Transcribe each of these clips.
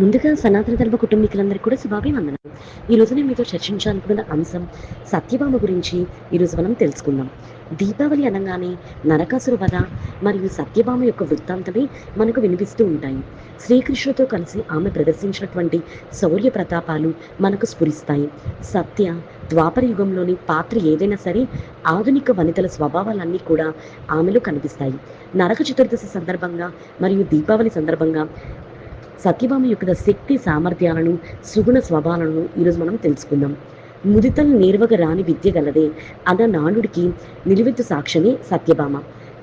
ముందుగా సనాతన ధర్మ కుటుంబీకులందరికీ కూడా శుభాభివందనం ఈ రోజు నేను మీతో చర్చించాలనుకున్న అంశం సత్యభామ గురించి ఈరోజు మనం తెలుసుకుందాం. దీపావళి అనగానే నరకాసుర వధ మరియు సత్యభామ యొక్క వృత్తాంతమే మనకు వినిపిస్తూ ఉంటాయి. శ్రీకృష్ణుతో కలిసి ఆమె ప్రదర్శించినటువంటి శౌర్య ప్రతాపాలు మనకు స్ఫురిస్తాయి. సత్య ద్వాపర యుగంలోని పాత్ర ఏదైనా సరే ఆధునిక వనితల స్వభావాలన్నీ కూడా ఆమెలో కనిపిస్తాయి. నరక చతుర్దశి సందర్భంగా మరియు దీపావళి సందర్భంగా సత్యభామ యొక్క శక్తి సామర్థ్యాలను సుగుణ స్వభావాలను ఈరోజు మనం తెలుసుకుందాం. ముదితలు నేర్వగ రాని విద్య గలదే అన్న నానుడికి నిలువెత్తు సాక్ష్యమే సత్యభామ.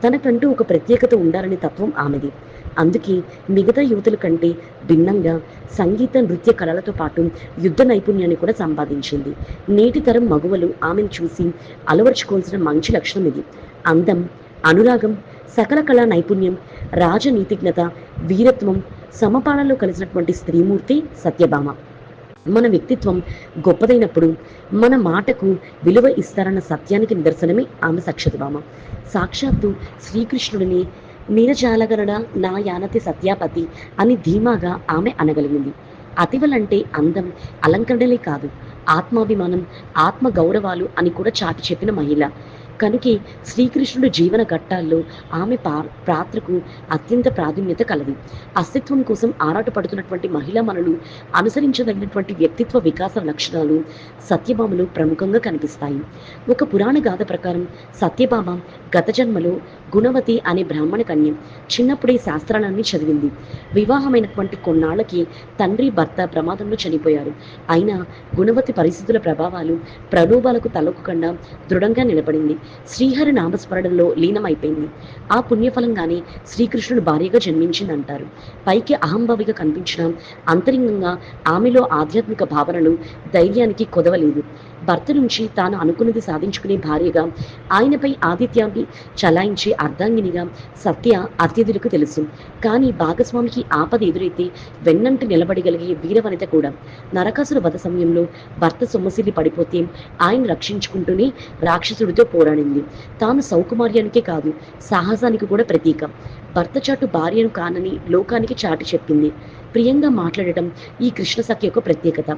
తనకంటూ ఒక ప్రత్యేకత ఉండాలనే తత్వం ఆమెది. అందుకే మిగతా యువతుల కంటే భిన్నంగా సంగీత నృత్య కళలతో పాటు యుద్ధ నైపుణ్యాన్ని కూడా సంపాదించింది. నేటి తరం మగువలు ఆమెను చూసి అలవర్చుకోవాల్సిన మంచి లక్షణం ఇది. అందం అనురాగం సకల కళా నైపుణ్యం రాజనీతిజ్ఞత వీరత్వం సమపాలలో కలిసినటువంటి స్త్రీమూర్తి సత్యభామ. మన వ్యక్తిత్వం గొప్పదైనప్పుడు మన మాటకు విలువ ఇస్తారన్న సత్యానికి నిదర్శనమే ఆమె సక్షతభామ. సాక్షాత్తు శ్రీకృష్ణుడిని నీరజాలగరడ నా యానతి సత్యాపతి అని ధీమాగా ఆమె అనగలిగింది. అతివలంటే అందం అలంకరణలే కాదు ఆత్మాభిమానం ఆత్మ గౌరవాలు అని కూడా చాటి చెప్పిన మహిళ. కనుకే శ్రీకృష్ణుడు జీవన ఘట్టాల్లో ఆమె పా పాత్రకు అత్యంత ప్రాధాన్యత కలదు. అస్తిత్వం కోసం ఆరాటపడుతున్నటువంటి మహిళా మనలు అనుసరించదగినటువంటి వ్యక్తిత్వ వికాస లక్షణాలు సత్యభామలో ప్రముఖంగా కనిపిస్తాయి. ఒక పురాణ గాథ ప్రకారం సత్యభామ గత జన్మలో గుణవతి అనే బ్రాహ్మణ కన్య చిన్నప్పుడే శాస్త్రాలన్నీ చదివింది. వివాహమైనటువంటి కొన్నాళ్ళకి తండ్రి భర్త ప్రమాదంలో చనిపోయారు. అయినా గుణవతి పరిస్థితుల ప్రభావాలు ప్రలోభాలకు తలొక్కకుండా దృఢంగా నిలబడింది. శ్రీహరి నామస్మరణలో లీనమైపోయింది. ఆ పుణ్యఫలంగానే శ్రీకృష్ణుడు భార్యగా జన్మించిందంటారు. పైకి అహంభావిగా కనిపించిన అంతరింగంగా ఆమెలో ఆధ్యాత్మిక భావనలు ధైర్యానికి కొదవలేదు. భర్త నుంచి తాను అనుకున్నది సాధించుకునే భార్యగా ఆయనపై ఆదిత్యాన్ని చలాయించే అర్ధాంగినిగా సత్య అతిథులకు తెలుసు. కానీ భాగస్వామికి ఆపద ఎదురైతే వెన్నంటి నిలబడగలిగే వీరవనిత కూడా. నరకాసుర వధ సమయంలో భర్త సొమ్మసిల్లి పడిపోతే ఆయన రక్షించుకుంటూనే రాక్షసుడితో పోరాడు పోరాడింది తాను సౌకుమార్యానికే కాదు సాహసానికి కూడా ప్రతీక. భర్త చాటు భార్యను కానని లోకానికి చాటి చెప్పింది. ప్రియంగా మాట్లాడటం ఈ కృష్ణ సఖి యొక్క ప్రత్యేకత.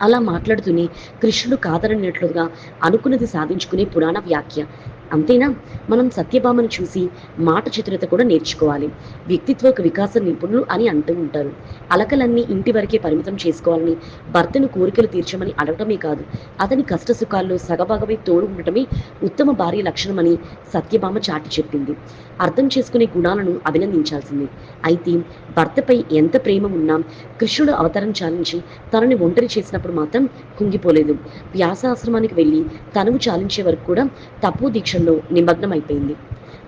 అలా మాట్లాడుతూనే కృష్ణుడు కాదనట్లుగా అనుకున్నది సాధించుకునే పురాణ వ్యాఖ్య. అంతేనా? మనం సత్యభామను చూసి మాట చతురత కూడా నేర్చుకోవాలి. వ్యక్తిత్వ వికాస నిపుణులు అని అంటూ ఉంటారు. అలకలన్నీ ఇంటి వరకే పరిమితం చేసుకోవాలని భర్తను కోరికలు తీర్చమని అడగటమే కాదు అతని కష్ట సుఖాల్లో సగభాగమై తోడు ఉండటమే ఉత్తమ భార్య లక్షణమని సత్యభామ చాటి చెప్పింది. అర్థం చేసుకునే గుణాలను అభినందించాల్సింది. అయితే భర్తపై ఎంత ప్రేమ ఉన్నా కృష్ణుడు అవతరం చాలించి తనని ఒంటరి చేసినప్పుడు మాత్రం కుంగిపోలేదు. వ్యాసాశ్రమానికి వెళ్ళి తనువు చాలించే వరకు కూడా తప్పు దీక్షల్లో నిమగ్నమైపోయింది.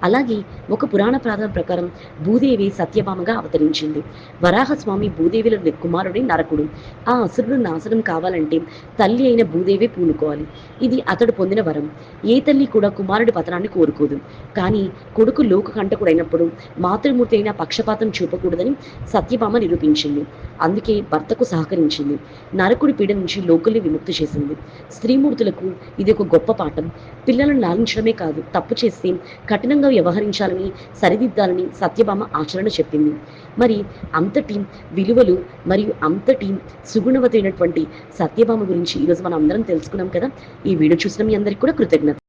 అలాగే ఒక పురాణ ప్రాధాన ప్రకారం భూదేవి సత్యభామగా అవతరించింది. వరాహస్వామి భూదేవిల కుమారుడి నరకుడు. ఆ అసురుడు నాశనం కావాలంటే తల్లి అయిన భూదేవి పూనుకోవాలి. ఇది అతడు పొందిన వరం. ఏ తల్లి కూడా కుమారుడి పతనాన్ని కోరుకోదు. కానీ కొడుకు లోక కంటకుడైనప్పుడు మాతృమూర్తి అయిన పక్షపాతం చూపకూడదని సత్యభామ నిరూపించింది. అందుకే భర్తకు సహకరించింది. నరకుడి పీడ నుంచి లోకుల్ని విముక్తి చేసింది. స్త్రీమూర్తులకు ఇది ఒక గొప్ప పాఠం. పిల్లలను లాలించడమే కాదు తప్పు చేస్తే కఠినంగా వ్యవహరించాలని సరిదిద్దాలని సత్యభామ ఆచరణ చెప్పింది. మరి అంతటి విలువలు మరియు అంతటి సుగుణవతైనటువంటి సత్యభామ గురించి ఈరోజు మనం అందరం తెలుసుకున్నాం కదా. ఈ వీడియో చూసిన మీ అందరికీ కూడా కృతజ్ఞత.